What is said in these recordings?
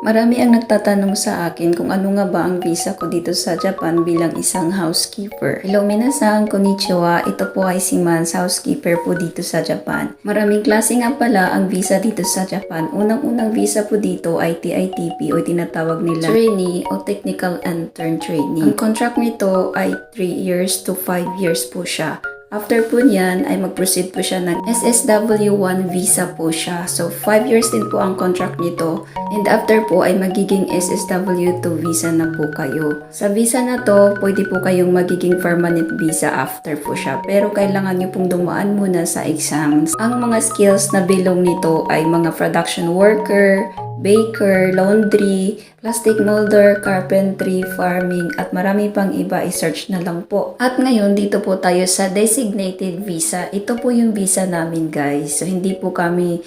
Marami ang nagtatanong sa akin kung ano nga ba ang visa ko dito sa Japan bilang isang housekeeper. Hello minasan, konnichiwa. Ito po ay si Mans, housekeeper po dito sa Japan. Maraming klase nga pala ang visa dito sa Japan. Unang-unang visa po dito ay TITP o tinatawag nila trainee o technical intern trainee. Ang contract nito ay 3 years to 5 years po siya. After po niyan ay mag-proceed po siya ng SSW1 visa po siya. So 5 years din po ang contract nito. And after po ay magiging SSW2 visa na po kayo. Sa visa na to, pwede po kayong magiging permanent visa after po siya. Pero kailangan nyo pong dumaan muna sa exams. Ang mga skills na bilong nito ay mga production worker, baker, laundry, plastic molder, carpentry, farming, at marami pang iba, i-search na lang po. At ngayon, dito po tayo sa designated visa. Ito po yung visa namin guys. So, hindi po kami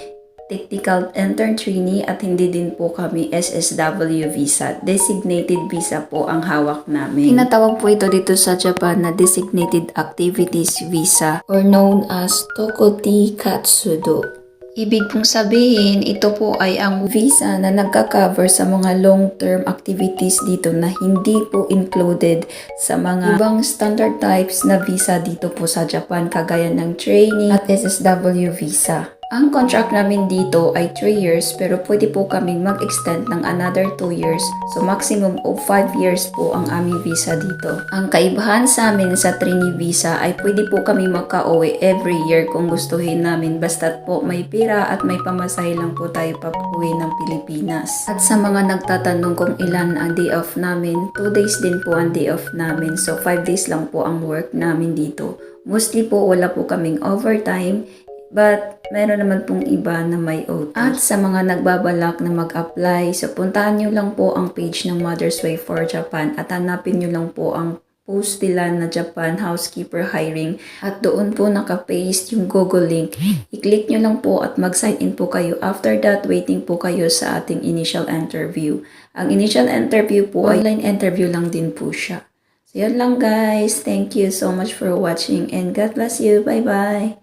technical intern trainee at hindi din po kami SSW visa. Designated visa po ang hawak namin. Tinatawag po ito dito sa Japan na Designated Activities Visa or known as Tokoti Katsudo. Ibig pong sabihin, ito po ay ang visa na nagka-cover sa mga long-term activities dito na hindi po included sa mga ibang standard types na visa dito po sa Japan kagaya ng training at SSW visa. Ang contract namin dito ay 3 years pero pwede po kaming mag-extend ng another 2 years. So maximum of 5 years po ang aming visa dito. Ang kaibahan sa amin sa trainee visa ay pwede po kami makauwi every year kung gustuhin namin basta't po may pira at may pamasahe lang po tayo papuwi ng Pilipinas. At sa mga nagtatanong kung ilan ang day off namin, 2 days din po ang day off namin. So 5 days lang po ang work namin dito. Mostly po wala po kaming overtime But, meron naman pong iba na may OT. At sa mga nagbabalak na mag-apply, so puntahan nyo lang po ang page ng Mother's Way for Japan at hanapin nyo lang po ang post nila na Japan Housekeeper Hiring at doon po nakapaste yung Google link. I-click nyo lang po at mag-sign in po kayo. After that, waiting po kayo sa ating initial interview. Ang initial interview po, online interview lang din po siya. So, yun lang guys. Thank you so much for watching and God bless you. Bye-bye.